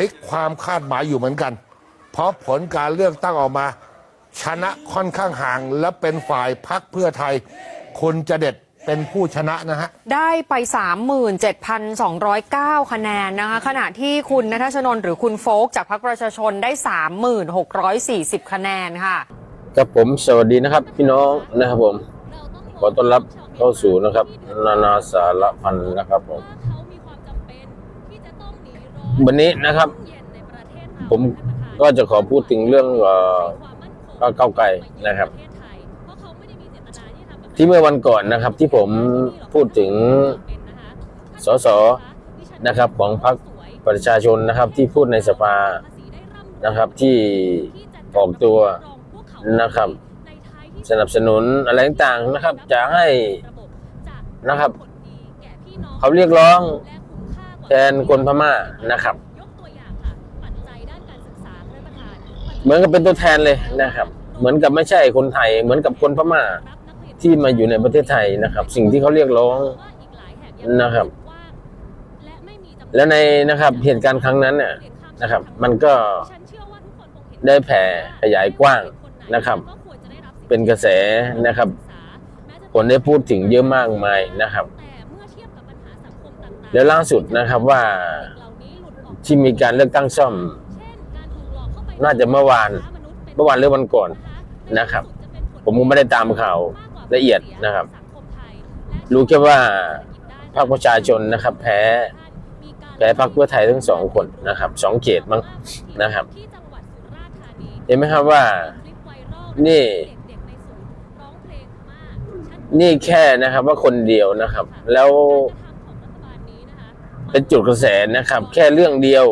ลิกความคาดหมายอยู่เหมือนกัน เพราะผลการเลือกตั้งออกมา ชนะค่อนข้างห่างและเป็นฝ่ายพักเพื่อไทยคุณจะเด็ดเป็นผู้ชนะนะฮะ ได้ไป 37,209 คะแนนนะคะ ขณะที่คุณนัทชนนท์หรือคุณโฟกจากพรรคประชาชนได้ 3640 คะแนนค่ะ ครับผมสวัสดีนะครับ พี่น้องนะครับผม ขอต้อนรับเข้าสู่นะครับ นานาสารพันธ์นะครับผม วันนี้นะครับ ผมก็จะขอพูดถึงเรื่องเอ่อพรรคเก้าไกลนะครับ ที่เมื่อวันก่อนนะครับ ที่ผมพูดถึงสสนะครับ ของพรรคประชาชนนะครับ ที่พูดในสภานะครับที่ออกตัวนะครับ สนับสนุนอะไรต่างๆนะครับ จะให้นะครับ เขาเรียกร้อง แทนคนพม่านะครับ เหมือนกับเป็นตัวแทนเลยนะครับ เหมือนกับไม่ใช่คนไทย เหมือนกับคนพม่าที่มาอยู่ในประเทศไทยนะครับ สิ่งที่เขาเรียกร้องนะครับ และในนะครับเหตุการณ์ครั้งนั้นเนี่ยนะครับ มันก็ได้แผ่ขยายกว้างนะครับ เป็นกระแสนะครับ คนได้พูดถึงเยอะมากมายนะครับ แล้วล่าสุดนะครับว่าที่มีการเลือกตั้งซ่อม น่าจะเมื่อวาน เมื่อวานหรือวันก่อนนะครับ ผมก็ไม่ได้ตามข่าวละเอียดนะครับ รู้แค่ว่าพรรคประชาชนนะครับ แพ้แพ้พรรคเพื่อไทยทั้งสองคนนะครับสองเขตมั้งนะครับ เห็นไหมครับว่านี่นี่แค่นะครับว่าคนเดียวนะครับ แล้ว เป็นจุดกระแสนะครับ แค่เรื่องเดียว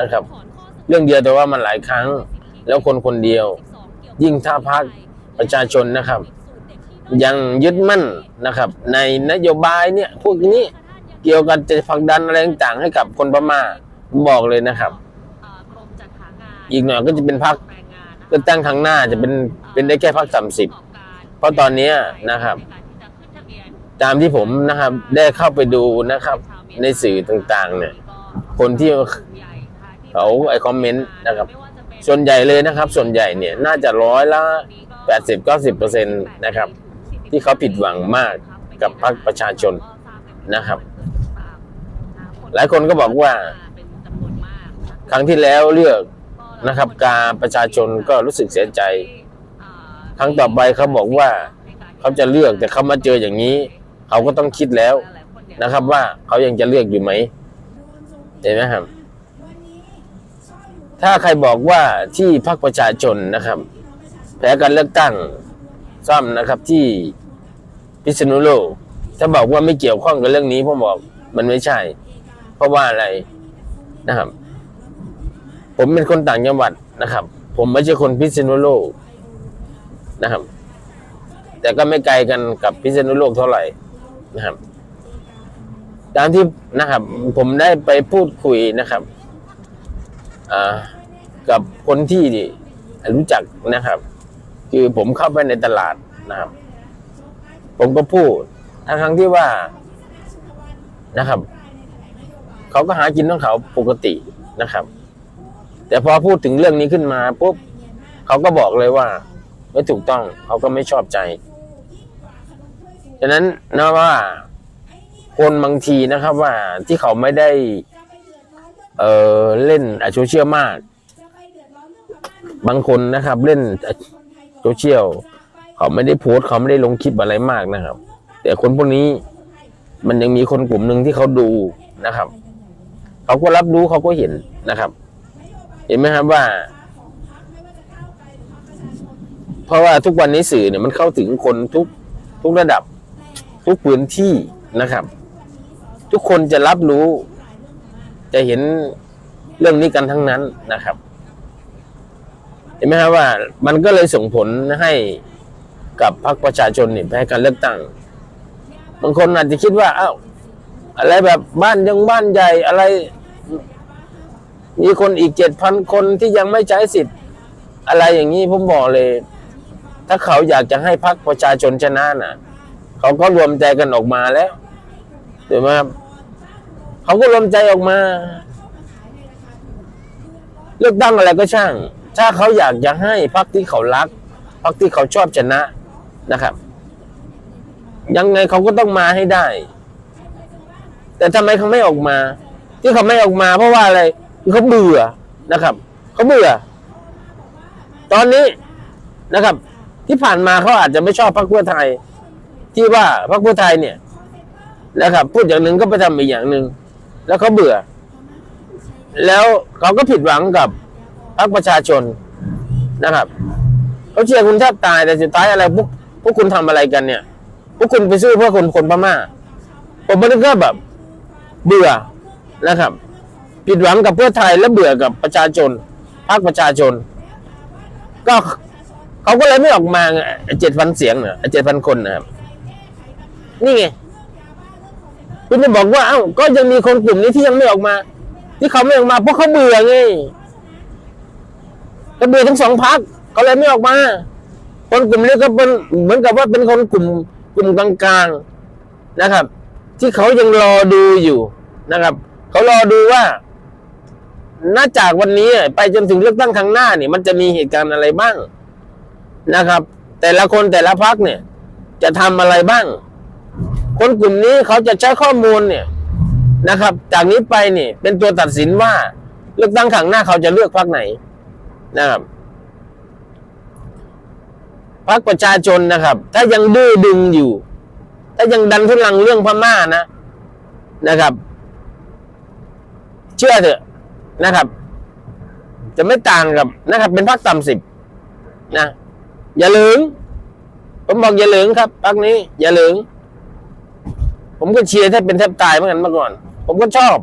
นะครับ เรื่องเดียวแต่ว่ามันหลายครั้ง แล้วคนคนเดียว ยิ่งถ้าพักประชาชนนะครับ ยังยึดมั่นนะครับ ในนโยบายเนี่ยพวกนี้เกี่ยวกับจะผลักดันอะไรต่างๆให้กับคนพม่าผมบอกเลยนะครับ อีกหน่อยก็จะเป็นพักเลือกตั้งครั้งหน้าจะเป็นเป็นได้แค่พักสามสิบเพราะตอนนี้นะครับ ตามที่ผมนะครับได้เข้าไปดูนะครับ ในสื่อต่างๆ เนี่ย คนที่เขาไอคอมเมนต์นะครับ ส่วนใหญ่เลยนะครับ ส่วนใหญ่เนี่ยน่าจะร้อยละแปดสิบเก้าสิบเปอร์เซ็นต์นะครับ ที่เขาผิดหวังมากกับพรรคประชาชนนะครับ หลายคนก็บอกว่า ครั้งที่แล้วเลือกนะครับ การประชาชนก็รู้สึกเสียใจ ครั้งต่อไปเขาบอกว่าเขาจะเลือกแต่เขามาเจออย่างนี้ เขาก็ต้องคิดแล้วนะครับ ว่าเขายังจะเลือกอยู่ไหมเห็นไหมครับ ถ้าใครบอกว่าที่พรรคประชาชนนะครับ แพ้การเลือกตั้งซ่อมนะครับที่พิษณุโลกถ้าบอกว่าไม่เกี่ยวข้องกับเรื่องนี้ผมบอกมันไม่ใช่ เพราะว่าอะไรนะครับ ผมเป็นคนต่างจังหวัดนะครับ ผมไม่ใช่คนพิษณุโลกนะครับ แต่ก็ไม่ไกลกันกับพิษณุโลกเท่าไหร่ นะครับ ตามที่นะครับ ผมได้ไปพูดคุยนะครับกับคนที่รู้จักนะครับ คือผมเข้าไปในตลาดนะครับ ผมก็พูดทั้งทั้งที่ว่านะครับ เขาก็หากินของเขาปกตินะครับ แต่พอพูดถึงเรื่องนี้ขึ้นมาปุ๊บเขาก็บอกเลยว่า ไม่ถูกต้องเขาก็ไม่ชอบใจ ฉะนั้นนะว่าคนบางทีนะครับว่าที่เขาไม่ได้ เออเล่นโซเชียลมาก บางคนนะครับ เล่นโซเชียลเขาไม่ได้โพสต์เขาไม่ได้ลงคลิปอะไรมากนะครับ แต่คนพวกนี้มันยังมีคนกลุ่มหนึ่งที่เขาดูนะครับ เขาก็รับรู้เขาก็เห็นนะครับ เห็นไหมครับว่า เพราะว่าทุกวันนี้สื่อเนี่ยมันเข้าถึงคนทุกทุกระดับ ทุกพื้นที่นะครับ ทุกคนจะรับรู้ จะเห็นเรื่องนี้กันทั้งนั้นนะครับ เห็นไหมครับว่า มันก็เลยส่งผลให้กับพรรคประชาชนเนี่ยแพ้การเลือกตั้งบางคนอาจจะคิดว่าอ้าวอะไรแบบบ้านยังบ้านใหญ่อะไร มีคนอีกเจ็ดพันคนที่ยังไม่ใช้สิทธิ์ อะไรอย่างนี้ผมบอกเลย ถ้าเขาอยากจะให้พรรคประชาชนชนะน่ะ เขาก็รวมใจกันออกมาแล้วถูกไหมครับเขาก็รวมใจออกมา เลือกตั้งอะไรก็ช่าง ถ้าเขาอยากจะให้พรรคที่เขารักพรรคที่เขาชอบชนะนะครับ ยังไงเขาก็ต้องมาให้ได้ แต่ทำไมเขาไม่ออกมา ที่เขาไม่ออกมา เพราะว่าอะไรคือเขาเบื่อนะครับเขาเบื่อ ตอนนี้นะครับ ที่ผ่านมาเขาอาจจะไม่ชอบพรรคเพื่อไทย ที่ว่าพรรคเพื่อไทยเนี่ยนะครับพูดอย่างหนึ่งก็ไปทำอีกอย่างหนึ่งแล้วเขาเบื่อ แล้วเขาก็ผิดหวังกับพรรคประชาชนนะครับเขาเชียร์คุณแทบตายแต่สุดท้ายอะไรพวกพวกคุณทำอะไรกันเนี่ย พวกคุณไปสู้เพื่อคนคนพม่าผมมันก็แบบเบื่อนะครับ ผิดหวังกับเพื่อไทยและเบื่อกับประชาชนพรรคประชาชน ก็เขาก็เลยไม่ออกมาเจ็ดพันเสียงเนี่ยเจ็ดพันคนนะครับ นี่ไงคุณจะบอกว่าเอ้าก็ยังมีคนกลุ่มนี้ที่ยังไม่ออกมา ที่เขาไม่ออกมาเพราะเขาเบื่อไงก็เบื่อทั้งสองพักเขาเลยไม่ออกมา คนกลุ่มนี้ก็เป็นเหมือนกับว่าเป็นคนกลุ่มกลุ่มกลางๆนะครับ ที่เขายังรอดูอยู่นะครับเขารอดูว่าน่าจากวันนี้ไปจนถึงเลือกตั้งครั้งหน้าเนี่ยมันจะมีเหตุการณ์อะไรบ้างนะครับ แต่ละคนแต่ละพักเนี่ย จะทำอะไรบ้าง คนกลุ่มนี้เขาจะใช้ข้อมูลเนี่ยนะครับ จากนี้ไปเนี่ยเป็นตัวตัดสินว่าเลือกตั้งครั้งหน้าเขาจะเลือกพรรคไหนนะครับพรรคประชาชนนะครับ ถ้ายังดื้อดึงอยู่ ถ้ายังดันทุลังเรื่องพม่านะนะครับ เชื่อเถอะนะครับ จะไม่ต่างกับนะครับ เป็นพรรคต่ำสิบนะอย่าหลืองผมบอกอย่าหลืองครับพรรคนี้ อย่าหลือง ผมก็เชียร์แทบเป็นแทบตายเหมือนกันเมื่อก่อน ผมก็ชอบ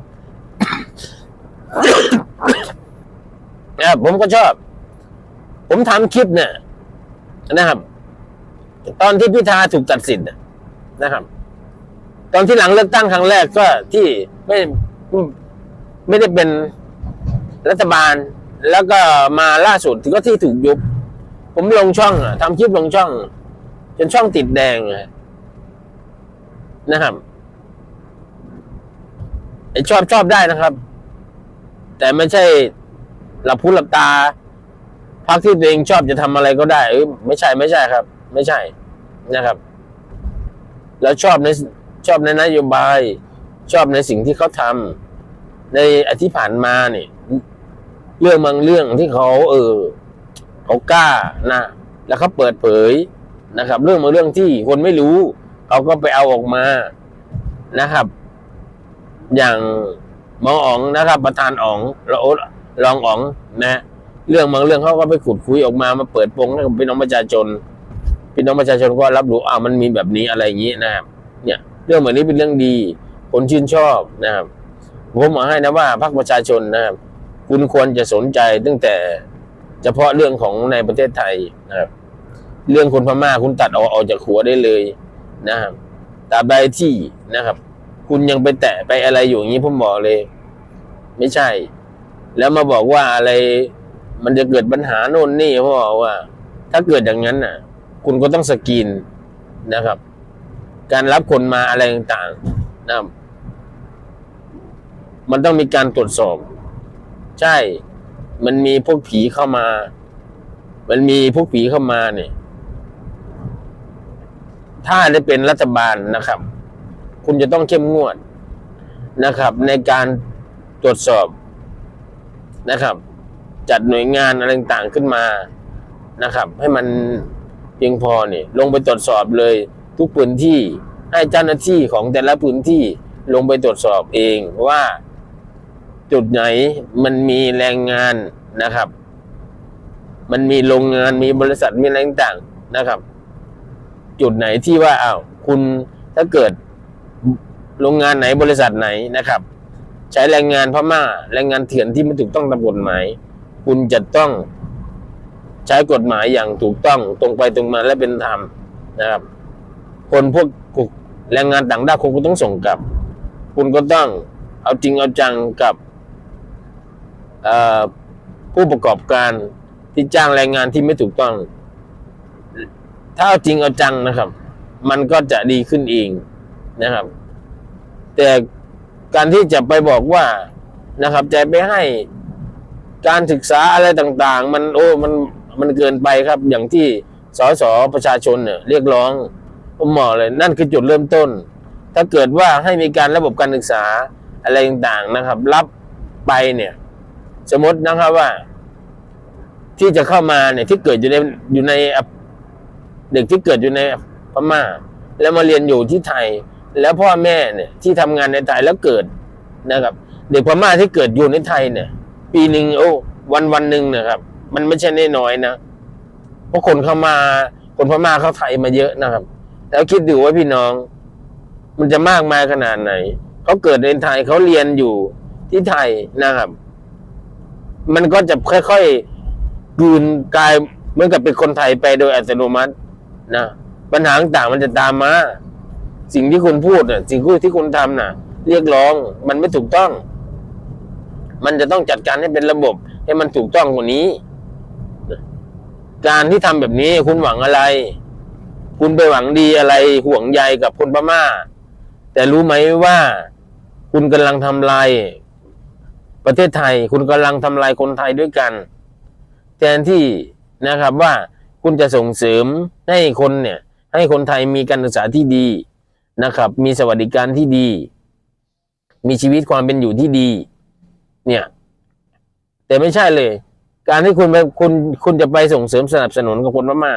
นะผมก็ชอบ ผมทำคลิปเนี่ยนะครับ ตอนที่พิธาถูกตัดสินนะครับ ตอนที่หลังเลือกตั้งครั้งแรกก็ที่ไม่ไม่ได้เป็นรัฐบาล แล้วก็มาล่าสุดก็ที่ถูกยุบ ผมลงช่องอะทำคลิปลงช่อง จนช่องติดแดงนะครับ ชอบชอบได้นะครับ แต่ไม่ใช่หลับพูดหลับตาพักที่ตัวเองชอบจะทำอะไรก็ได้เออไม่ใช่ไม่ใช่ครับ ไม่ใช่นะครับ แล้วชอบในชอบในนโยบาย ชอบในสิ่งที่เขาทำในอาที่ผ่านมาเนี่ยเรื่องบางเรื่องที่เขาเออเขากล้านะ แล้วเขาเปิดเผยนะครับ เรื่องบางเรื่องที่คนไม่รู้เขาก็ไปเอาออกมานะครับ อย่างหมออ๋องนะครับประธานอ๋องรอรองอ๋องนะเรื่องบางเรื่องเขาก็ไปขุดคุยออกมามาเปิดโปงให้กับพี่น้องประชาชนพี่น้องประชาชนก็รับรู้อ้าวมันมีแบบนี้อะไรอย่างนี้นะครับ เนี่ยเรื่องแบบนี้เป็นเรื่องดีคนชื่นชอบนะครับผมบอกให้นะว่าพรรคประชาชนนะครับ คุณควรจะสนใจตั้งแต่เฉพาะเรื่องของในประเทศไทยนะครับ เรื่องคนพม่าคุณตัดออกออกจากหัวได้เลยนะครับตราบใดที่นะครับ คุณยังไปแตะไปอะไรอยู่อย่างนี้ผมบอกเลย ไม่ใช่ แล้วมาบอกว่าอะไร มันจะเกิดปัญหาโน่นนี่เพราะว่า ถ้าเกิดอย่างนั้นน่ะ คุณก็ต้องสกรีนนะครับ การรับคนมาอะไรต่างๆนะมันต้องมีการตรวจสอบ ใช่ มันมีพวกผีเข้ามา มันมีพวกผีเข้ามาเนี่ย ถ้าได้เป็นรัฐบาลนะครับ คุณจะต้องเข้มงวดนะครับ ในการตรวจสอบนะครับ จัดหน่วยงานอะไรต่างๆขึ้นมานะครับ ให้มันเพียงพอเนี่ยลงไปตรวจสอบเลยทุกพื้นที่ให้เจ้าหน้าที่ของแต่ละพื้นที่ลงไปตรวจสอบเองว่าจุดไหนมันมีแรงงานนะครับ มันมีโรงงานมีบริษัทมีอะไรต่างๆนะครับ จุดไหนที่ว่าอ้าวคุณถ้าเกิด โรงงานไหนบริษัทไหนนะครับ ใช้แรงงานพม่าแรงงานเถื่อนที่ไม่ถูกต้องตามกฎหมาย คุณจะต้องใช้กฎหมายอย่างถูกต้องตรงไปตรงมาและเป็นธรรมนะครับ คนพวกแรงงานต่างด้าวคุณก็ต้องส่งกลับ คุณก็ต้องเอาจริงเอาจังกับผู้ประกอบการที่จ้างแรงงานที่ไม่ถูกต้อง ถ้าเอาจริงเอาจังนะครับ มันก็จะดีขึ้นเองนะครับ แต่การที่จะไปบอกว่านะครับจะไปให้การศึกษาอะไรต่างๆ มันโอ้มันมันเกินไปครับ อย่างที่สสประชาชนเนี่ยเรียกร้องผมบอกเลย นั่นคือจุดเริ่มต้น ถ้าเกิดว่าให้มีการระบบการศึกษาอะไรต่างๆนะครับ รับไปเนี่ย สมมตินะครับว่า ที่จะเข้ามาเนี่ยที่เกิดอยู่ในอยู่ในเด็กที่เกิดอยู่ในพม่า แล้วมาเรียนอยู่ที่ไทย แล้วพ่อแม่เนี่ยที่ทำงานในไทยแล้วเกิดนะครับ เด็กพม่าที่เกิดอยู่ในไทยเนี่ย ปีหนึ่งโอ้วันวันหนึ่งนะครับ มันไม่ใช่น้อยนะเพราะคนเข้ามาคนพม่าเข้าไทยมาเยอะนะครับ แล้วคิดดูว่าพี่น้อง มันจะมากมายขนาดไหนเขาเกิดในไทยเขาเรียนอยู่ที่ไทยนะครับ มันก็จะค่อยๆกลืนกลายเหมือนกับเป็นคนไทยไปโดยอัตโนมัตินะปัญหาต่างมันจะตามมา สิ่งที่คุณพูดน่ะสิ่งที่คุณทำน่ะ เรียกร้องมันไม่ถูกต้อง มันจะต้องจัดการให้เป็นระบบ ให้มันถูกต้องกว่านี้ การที่ทำแบบนี้คุณหวังอะไร คุณไปหวังดีอะไรห่วงใยกับคนพม่า แต่รู้ไหมว่า คุณกำลังทำลายประเทศไทย คุณกำลังทำลายคนไทยด้วยกัน แทนที่นะครับว่าคุณจะส่งเสริมให้คนเนี่ย ให้คนไทยมีการศึกษาที่ดี นะครับ มีสวัสดิการที่ดี มีชีวิตความเป็นอยู่ที่ดี เนี่ย แต่ไม่ใช่เลย การที่คุณไปคุณคุณจะไปส่งเสริมสนับสนุนกับคนพม่า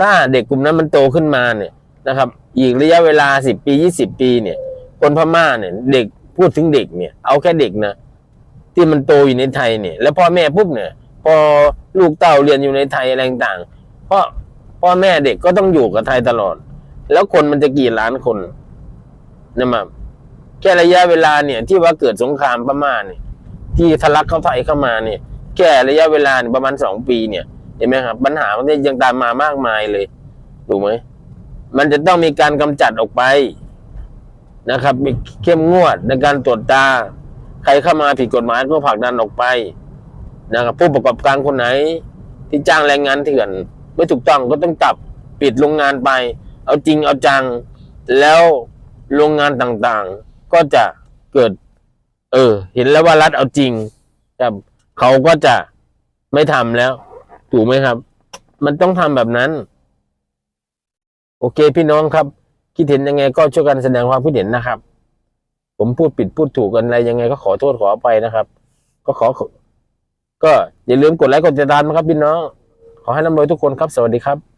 ถ้าเด็กกลุ่มนั้นมันโตขึ้นมาเนี่ยนะครับ อีกระยะเวลาสิบปียี่สิบปีเนี่ย คนพม่าเนี่ย เด็กพูดถึงเด็กเนี่ย เอาแค่เด็กนะที่มันโตอยู่ในไทยเนี่ย แล้วพ่อแม่ปุ๊บเนี่ย พอลูกเต้าเรียนอยู่ในไทยอะไรต่างๆเพราะพ่อแม่เด็กก็ต้องอยู่กับไทยตลอด แล้วคนมันจะกี่ล้านคนนะมาแค่ระยะเวลาเนี่ย ที่ว่าเกิดสงครามพม่าเนี่ยที่ทะลักเข้าไทยเข้ามาเนี่ย แค่ระยะเวลาประมาณสองปีเนี่ยเห็นไหมครับ ปัญหามันยังตามมามากมายเลยถูกไหมมันจะต้องมีการกำจัดออกไปนะครับ มีเข้มงวดในการตรวจตา ใครเข้ามาผิดกฎหมายก็ผลักดันออกไปนะครับผู้ประกอบการคนไหน ที่จ้างแรงงานเถื่อน ไม่ถูกต้องก็ต้องจับปิดโรงงานไป เอาจริงเอาจัง แล้วโรงงานต่างๆ ก็จะเกิด เออ เห็นแล้วว่ารัฐเอาจริงครับเขาก็จะไม่ทำแล้ว ถูกไหมครับ มันต้องทำแบบนั้น โอเคพี่น้องครับ คิดเห็นยังไงก็ช่วยกันแสดงความคิดเห็นนะครับ ผมพูดผิดพูดถูกกันอะไรยังไงก็ขอโทษขออภัยนะครับ ก็ขอ ก็อย่าลืมกดไลค์กดติดตามนะครับ พี่น้อง ขอให้ร่ำรวยทุกคนครับ สวัสดีครับ